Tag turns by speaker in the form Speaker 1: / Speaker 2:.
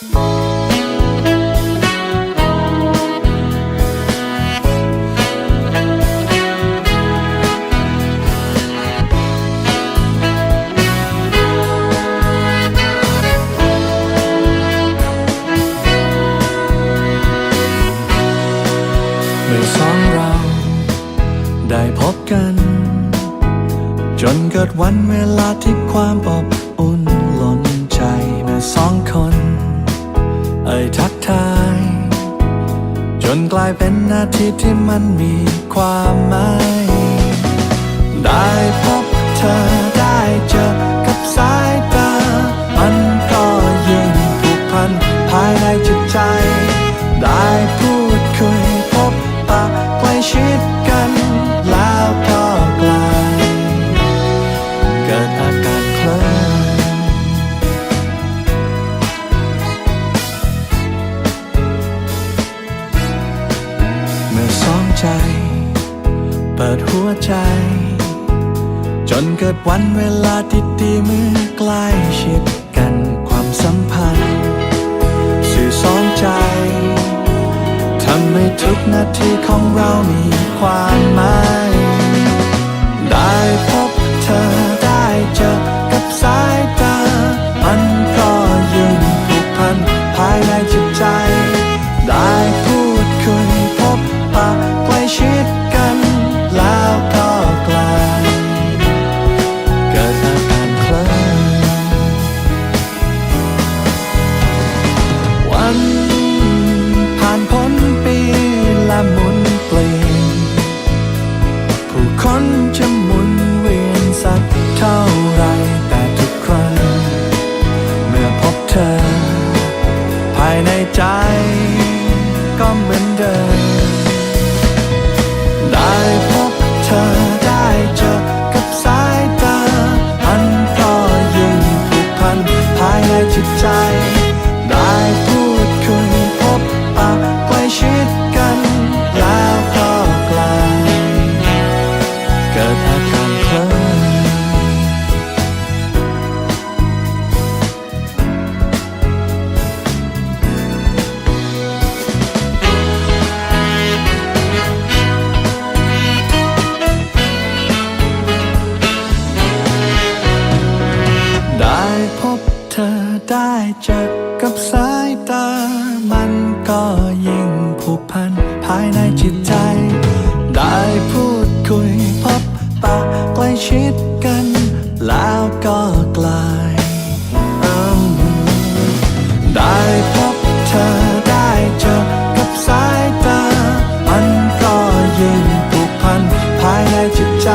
Speaker 1: เมื่อสองเราได้พบกัน จนเกิดวันเวลาที่ความอบอุ่นล้นใจเมื่อสองคน เอ่ยทักทาย จนกลายเป็นนาทีที่มันมีความหมาย ได้พบ ใจ เปิดหัวใจ จนเกิดวันเวลาที่ดีมือใกล้ชิดกันความสัมพันธ์ สื่อสองใจทำให้ทุกนาทีของเรามีความหมายได้พบเธอได้เจอกับสายตามันก็ยิ่งผูกพันภายใน ก็เหมือนเดิม ได้พบเธอได้เจอ อได้จากกับสายตา มันก็ยิ่งผูกพันภายในจิตใจ ได้พูดคุยพบปะใกล้ชิดกัน แล้วก็กลายได้พบเธอได้เจอกับสายตา มันก็ยิ่งผูกพันภายในจิตใจ